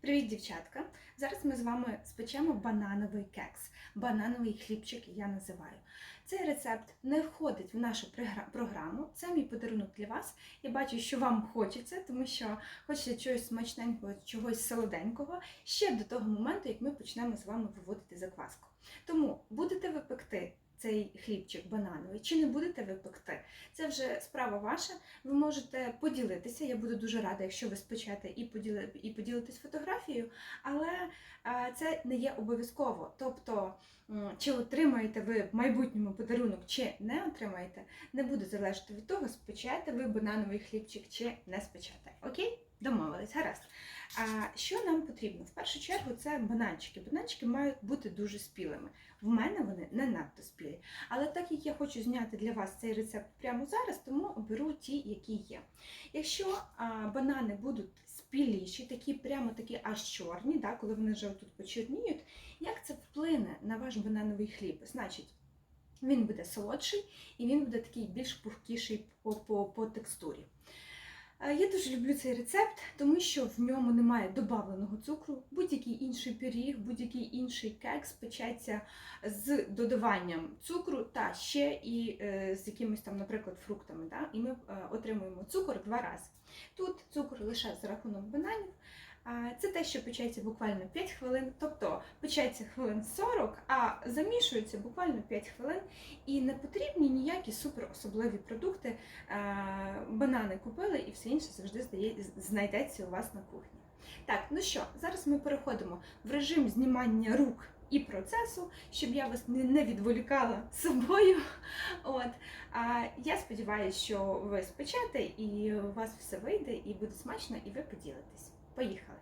Привіт, дівчатка! Зараз ми з вами спечемо банановий кекс, банановий хлібчик я називаю. Цей рецепт не входить в нашу програму. Це мій подарунок для вас. Я бачу, що вам хочеться, тому що хочеться чогось смачненького, чогось солоденького ще до того моменту, як ми почнемо з вами виводити закваску. Тому будете ви пекти цей хлібчик банановий чи не будете ви пекти? Це вже справа ваша. Ви можете поділитися. Я буду дуже рада, якщо ви спечете і поділи, і поділитесь фотографією, але е, це не є обов'язково. Тобто, чи отримаєте ви в майбутньому подарунок, чи не отримаєте, не буде залежати від того, спечете ви банановий хлібчик чи не спечете. Окей? Домовились, гаразд. А що нам потрібно? В першу чергу це бананчики. Бананчики мають бути дуже спілими. В мене вони не надто спілі. Але так як я хочу зняти для вас цей рецепт прямо зараз, тому оберу ті, які є. Якщо а, банани будуть спіліші, такі прямо такі аж чорні, да, коли вони вже тут почорніють, як це вплине на ваш банановий хліб? Значить, він буде солодший і він буде такий більш пухкіший по, по, по текстурі. Е, Я дуже люблю цей рецепт, тому що в ньому немає додавленого цукру. Будь-який інший пиріг, будь-який інший кекс печеться з додаванням цукру та ще і е, з якимись там, наприклад, фруктами. Да? І ми е, отримуємо цукор два рази. Тут цукор лише за рахунок бананів. Це те, що печеться буквально 5 хвилин, тобто печеться хвилин 40, а замішується буквально 5 хвилин. І не потрібні ніякі супер особливі продукти. Банани купили і все інше завжди знайдеться у вас на кухні. Так, ну що, зараз ми переходимо в режим знімання рук і процесу, щоб я вас не відволікала собою. От. А, я сподіваюся, що ви спечете і у вас все вийде, і буде смачно, і ви поділитесь. Поїхали!